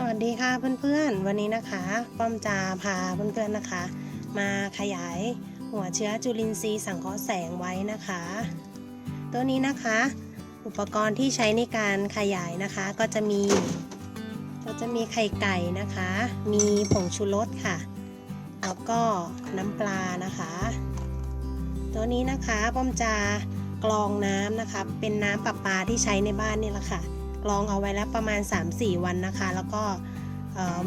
สวัสดีค่ะเพื่อนๆ วันนี้นะคะป้อมจะพาเพื่อนๆนะคะ มาขยายหัวเชื้อจุลินทรีย์สังเคราะห์แสงไว้นะคะ ตัวนี้นะคะ อุปกรณ์ที่ใช้ในการขยายนะคะก็จะมี ก็จะมีไข่ไก่นะคะ มีผงชูรสค่ะ แล้วก็น้ำปลานะคะ ตัวนี้นะคะป้อมจะกรองน้ำนะคะ เป็นน้ำประปาที่ใช้ในบ้านนี่แหละค่ะ กรองเอาไว้แล้วประมาณ 3-4 วันนะคะ แล้วก็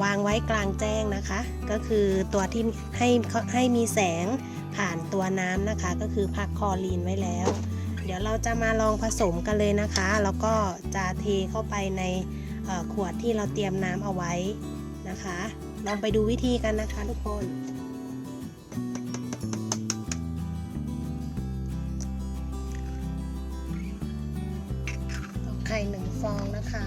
วางไว้กลางแจ้งนะคะ ก็คือตัวที่ให้ให้มีแสงผ่านตัวน้ำนะคะ ก็คือพักคอรีนไว้แล้ว เดี๋ยวเราจะมาลองผสมกันเลยนะคะ แล้วก็จะเทเข้าไปในขวดที่เราเตรียมน้ำเอาไว้นะคะ ลองไปดูวิธีกันนะคะทุกคน ข่หนึ่งฟองนะคะ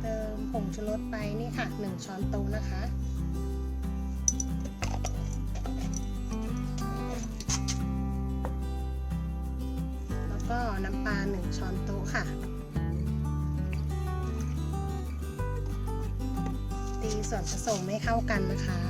เติมผงชูรสไปนี่ค่ะหนึ่งช้อนโต๊ะนะคะแล้วก็น้ำปลาหนึ่งช้อนโต๊ะค่ะ ตีส่วนผสมให้เข้ากันนะคะ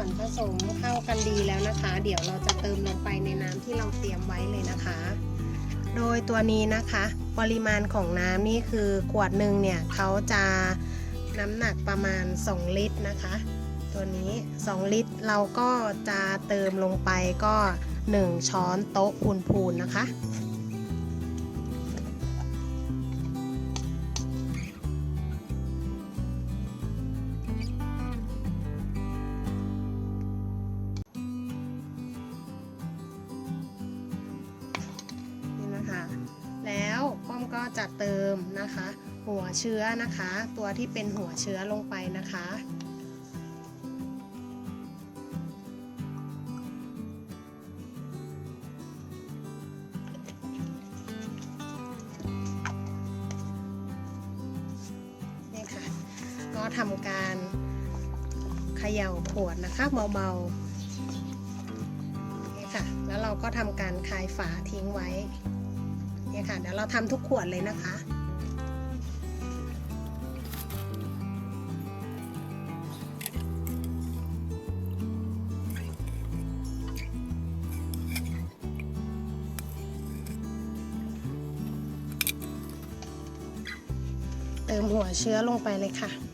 วนผสมเข้ากันดีแล้วนะคะ เดี๋ยวเราจะเติมลงไปในน้ำที่เราเตรียมไว้เลยนะคะ โดยตัวนี้นะคะ ปริมาณของน้ำนี่คือขวดหนึ่งเนี่ยเขาจะน้ำหนักประมาณ 2 ลิตรนะคะ ตัวนี้ 2 ลิตรเราก็จะเติมลงไปก็ 1 ช้อนโต๊ะพูนๆนะคะ หัวเชื้อนะคะ ตัวที่เป็นหัวเชื้อลงไปนะคะ นี่ค่ะ ก็ทำการเขย่าขวดนะคะเบาๆ นี่ค่ะ แล้วเราก็ทำการคลายฝาทิ้งไว้ นี่ค่ะ เดี๋ยวเราทำทุกขวดเลยนะคะ เติมหัวเชื้อลงไปเลยค่ะ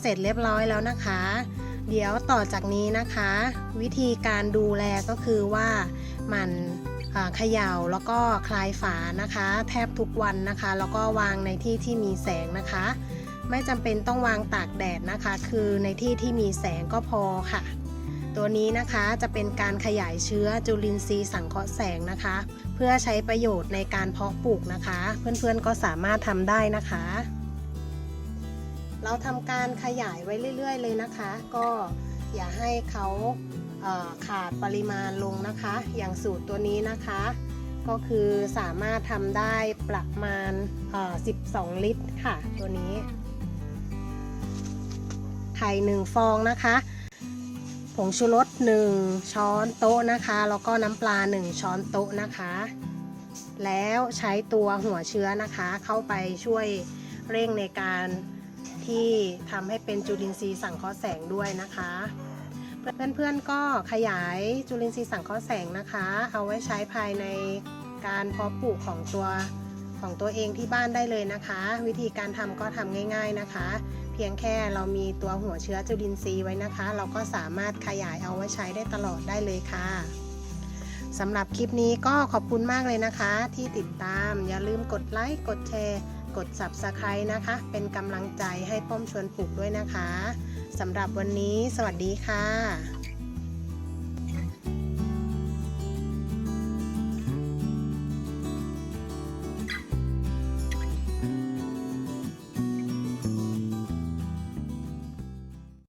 เสร็จเรียบร้อยแล้วนะคะ เดี๋ยวต่อจากนี้นะคะ วิธีการดูแลก็คือว่ามันเขย่าแล้วก็คลายฝานะคะ แทบทุกวันนะคะ แล้วก็วางในที่ที่มีแสงนะคะ ไม่จำเป็นต้องวางตากแดดนะคะ คือในที่ที่มีแสงก็พอค่ะ ตัวนี้นะคะจะเป็นการขยายเชื้อจุลินทรีย์สังเคราะห์แสงนะคะ เพื่อใช้ประโยชน์ในการเพาะปลูกนะคะ เพื่อนๆก็สามารถทำได้นะคะ เราทำการขยายไว้เรื่อย ๆ เลยนะคะ ก็อย่าให้เขาขาดปริมาณลงนะคะ อย่างสูตรตัวนี้นะคะ ก็คือสามารถทำได้ประมาณ 12 ลิตรค่ะ ตัวนี้ ไข่หนึ่งฟองนะคะ ผงชูรส1 ช้อนโต๊ะนะคะ แล้วก็น้ำปลา 1 ช้อนโต๊ะนะคะ แล้วใช้ตัวหัวเชื้อนะคะ เข้าไปช่วยเร่งในการ ที่ทำให้เป็นจุลินทรีย์สังเคราะห์แสงด้วยนะคะ เพื่อนๆก็ขยายจุลินทรีย์สังเคราะห์แสงนะคะ เอาไว้ใช้ภายในการเพาะปลูกของตัวของตัวเองที่บ้านได้เลยนะคะ วิธีการทำก็ทำง่าย ๆนะคะ เพียงแค่เรามีตัวหัวเชื้อจุลินทรีย์ไว้นะคะ เราก็สามารถขยายเอาไว้ใช้ได้ตลอดได้เลยค่ะสำหรับคลิปนี้ก็ขอบคุณมากเลยนะคะ ที่ติดตามอย่าลืมกดไลค์กดแชร์ กด Subscribe นะคะ เป็นกำลังใจให้ป้อมชวนปลูกด้วยนะคะสำหรับวันนี้ สวัสดีค่ะ